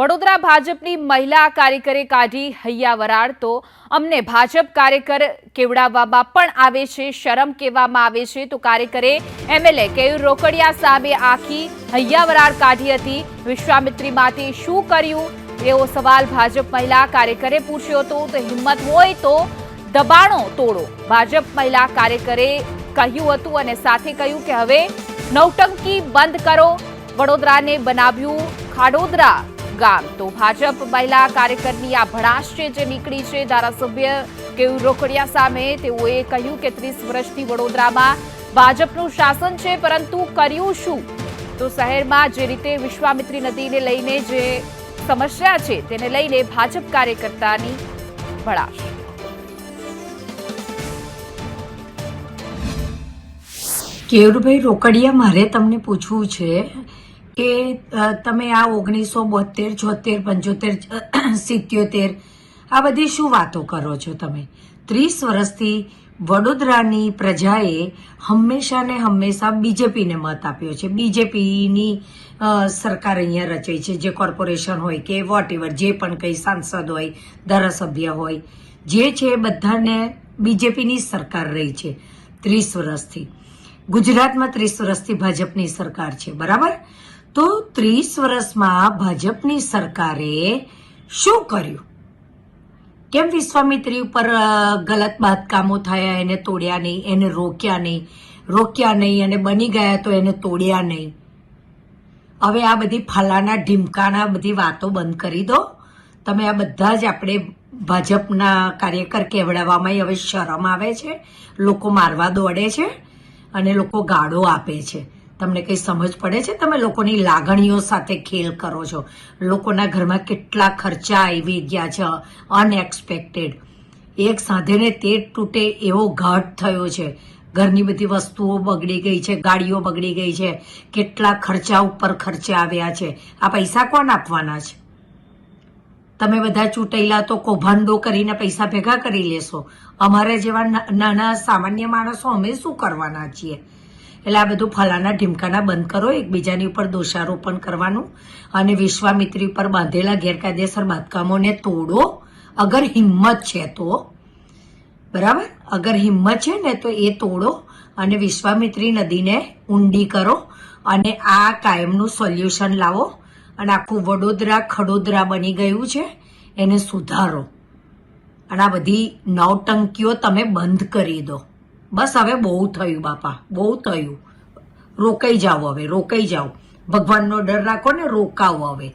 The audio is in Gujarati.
વડોદરા ભાજપની મહિલા કાર્યકરે કાઢી હૈયા વરાળ. તો અમને ભાજપ કાર્યકર કેવડાવવામાં પણ આવે છે, શરમ કહેવામાં આવે છે. તો કાર્યકરે એમએલએ કેયુર રોકડિયા સામે આખી હૈયા વરાળ કાઢી હતી. વિશ્વામિત્રીમાંથી શું કર્યું? એવો સવાલ ભાજપ મહિલા કાર્યકરે પૂછ્યો હતો. તો હિંમત હોય તો દબાણો તોડો. ભાજપ મહિલા કાર્યકરે કહ્યું હતું અને સાથે કહ્યું કે હવે નવટંકી બંધ કરો. વડોદરાને બનાવ્યું ખાડોદરા. ગામ. તો ભાજપ મહિલા કાર્યકરની આ ભડાશ છે જે નીકળી છે ધારાસભ્ય કેવું રોકડિયા સામે. તેઓએ કહ્યું કે ત્રીસ વર્ષથી વડોદરામાં ભાજપનું શાસન છે, પરંતુ કર્યું શું? તો શહેરમાં જે રીતે વિશ્વામિત્રી નદીને લઈને જે સમસ્યા છે, તેને લઈને ભાજપ કાર્યકર્તાની ભડાશ કેયુરભાઈ રોકડિયા, મારે તમને પૂછવું છે કે તમે આ ઓગણીસો બોતેર છોતેર પંચોતેર સિત્યોતેર, આ બધી શું વાતો કરો છો તમે? ત્રીસ વર્ષથી વડોદરાની પ્રજાએ હંમેશા ને હંમેશા બીજેપીને મત આપ્યો છે. બીજેપીની સરકાર અહીંયા રચાઈ છે. જે કોર્પોરેશન હોય કે વોટ એવર જે પણ કંઈ સાંસદ હોય, ધારાસભ્ય હોય, જે છે બધાને બીજેપીની સરકાર રહી છે ત્રીસ વર્ષથી. ગુજરાતમાં ત્રીસ વર્ષથી ભાજપની સરકાર છે. બરાબર? તો ત્રીસ વર્ષમાં ભાજપની સરકારે શું કર્યું? કેમ વિશ્વામિત્રી ઉપર ગલત બાંધકામો થયા, એને તોડ્યા નહીં, એને રોક્યા નહીં રોક્યા નહીં અને બની ગયા તો એને તોડ્યા નહીં? હવે આ બધી ફલાના ઢીમકાના બધી વાતો બંધ કરી દો. તમે આ બધા જ આપણે ભાજપના કાર્યકર કહેવડાવવામાં હવે શરમ આવે છે, લોકો મારવા દોડે છે અને લોકો ગાળો આપે છે. તમને કંઈ સમજ પડે છે? તમે લોકોની લાગણીઓ સાથે ખેલ કરો છો. લોકોના ઘરમાં કેટલા ખર્ચા આવી ગયા છે અનએક્સપેક્ટેડ એક સાધેને તે તૂટે એવો ઘાટ થયો છે. ઘરની બધી વસ્તુઓ બગડી ગઈ છે, ગાડીઓ બગડી ગઈ છે. કેટલા ખર્ચા ઉપર ખર્ચા આવ્યા છે. આ પૈસા કોણ આપવાના છે? તમે બધા ચૂંટાયેલા તો કૌભાંડો કરીને પૈસા ભેગા કરી લેશો. અમારે જેવા નાના સામાન્ય માણસો અમે શું કરવાના છીએ? એટલે આ બધું ફલાના ઢીમકાના બંધ કરો, એકબીજાની ઉપર દોષારોપણ કરવાનું અને વિશ્વામિત્રી ઉપર બાંધેલા ગેરકાયદેસર બાંધકામોને તોડો. અગર હિંમત છે તો. બરાબર? અગર હિંમત છે ને તો એ તોડો અને વિશ્વામિત્રી નદીને ઊંડી કરો અને આ કાયમનું સોલ્યુશન લાવો. અને આખું વડોદરા ખડોદરા બની ગયું છે, એને સુધારો. અને આ બધી નવટંકીઓ તમે બંધ કરી દો. બસ હવે બહુ થયું, બાપા. બહુ થયું. રોકાઈ જાઓ હવે, રોકાઈ જાઓ. ભગવાનનો ડર રાખો ને રોકાવો હવે.